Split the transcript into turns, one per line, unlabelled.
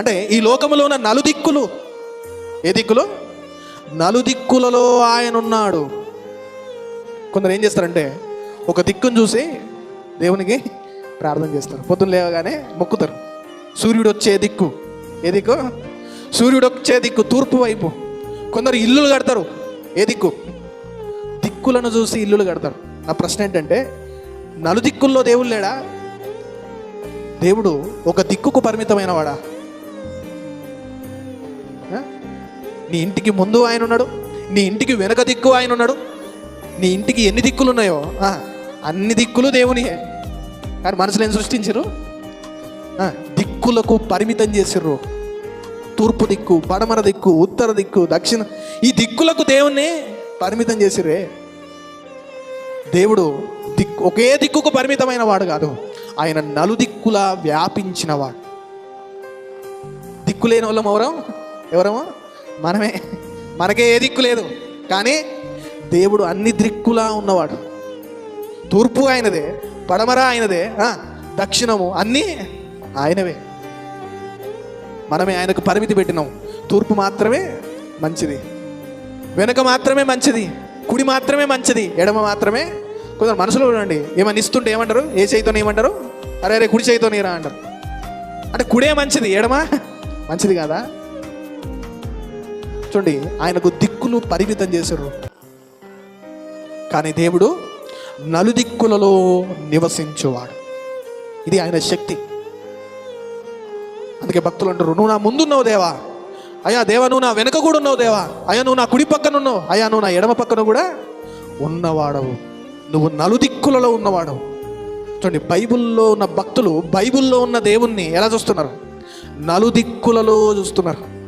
అంటే ఈ లోకములో ఉన్న నలుదిక్కులు ఏ దిక్కులు? నలుదిక్కులలో ఆయన ఉన్నాడు. కొందరు ఏం చేస్తారంటే ఒక దిక్కును చూసి దేవునికి ప్రార్థన చేస్తారు. పొద్దున్న లేవగానే మొక్కుతారు. సూర్యుడు వచ్చే దిక్కు ఏ దిక్కు? సూర్యుడు వచ్చే దిక్కు తూర్పు వైపు. కొందరు ఇల్లులు కడతారు ఏ దిక్కు? దిక్కులను చూసి ఇల్లులు కడతారు. నా ప్రశ్న ఏంటంటే నలుదిక్కుల్లో దేవుడు లేడా? దేవుడు ఒక దిక్కుకు పరిమితమైన వాడా నీ ఇంటికి ముందు ఆయన ఉన్నాడు నీ ఇంటికి వెనక దిక్కు ఆయన ఉన్నాడు. నీ ఇంటికి ఎన్ని దిక్కులు ఉన్నాయో అన్ని దిక్కులు దేవునియే కానీ మనుషులు ఏం సృష్టించరు దిక్కులకు పరిమితం చేసిర్రు. తూర్పు దిక్కు పడమర దిక్కు ఉత్తర దిక్కు దక్షిణ. ఈ దిక్కులకు దేవుణ్ణి పరిమితం చేసిర్రే. దేవుడు దిక్కు ఒకే దిక్కుకు పరిమితమైన వాడు కాదు. ఆయన నలుదిక్కులా వ్యాపించినవాడు దిక్కు లేని వాళ్ళం ఎవరం? ఎవరమో? మనమే మనకే ఏ దిక్కు లేదు. కానీ దేవుడు అన్ని దిక్కులా ఉన్నవాడు. తూర్పు ఆయనదే పడమర ఆయనదే దక్షిణము అన్నీ ఆయనవే. మనమే ఆయనకు పరిమితి పెట్టినాం. తూర్పు మాత్రమే మంచిది. వెనుక మాత్రమే మంచిది. కుడి మాత్రమే మంచిది. ఎడమ మాత్రమే. కొందరు మనసులో చూడండి ఏమని ఇస్తుంటే ఏమంటారు? ఏ చేయితో ఏమంటారు? అరే అరే కుడి చేయితో నీరా అంటారు. అంటే కుడే మంచిది. ఎడమ? మంచిది కాదా? చూడండి ఆయనకు దిక్కులు పరిమితం చేశారు. కానీ దేవుడు నలుదిక్కులలో నివసించువాడు. ఇది ఆయన శక్తి. అందుకే భక్తులు అంటారు నువ్వు నా ముందున్నావు దేవా. అయ్యా దేవా నువ్వు నా వెనక కూడా ఉన్నావు దేవా. అయ్యా నువ్వు నా కుడి పక్కన ఉన్నావు. అయ్యా నువ్వు నా ఎడమ పక్కన కూడా ఉన్నవాడవు. నువ్వు నలుదిక్కులలో ఉన్నవాడవు. చూడండి బైబిల్లో ఉన్న భక్తులు బైబిల్లో ఉన్న దేవుణ్ణి ఎలా చూస్తున్నారు? నలుదిక్కులలో చూస్తున్నారు.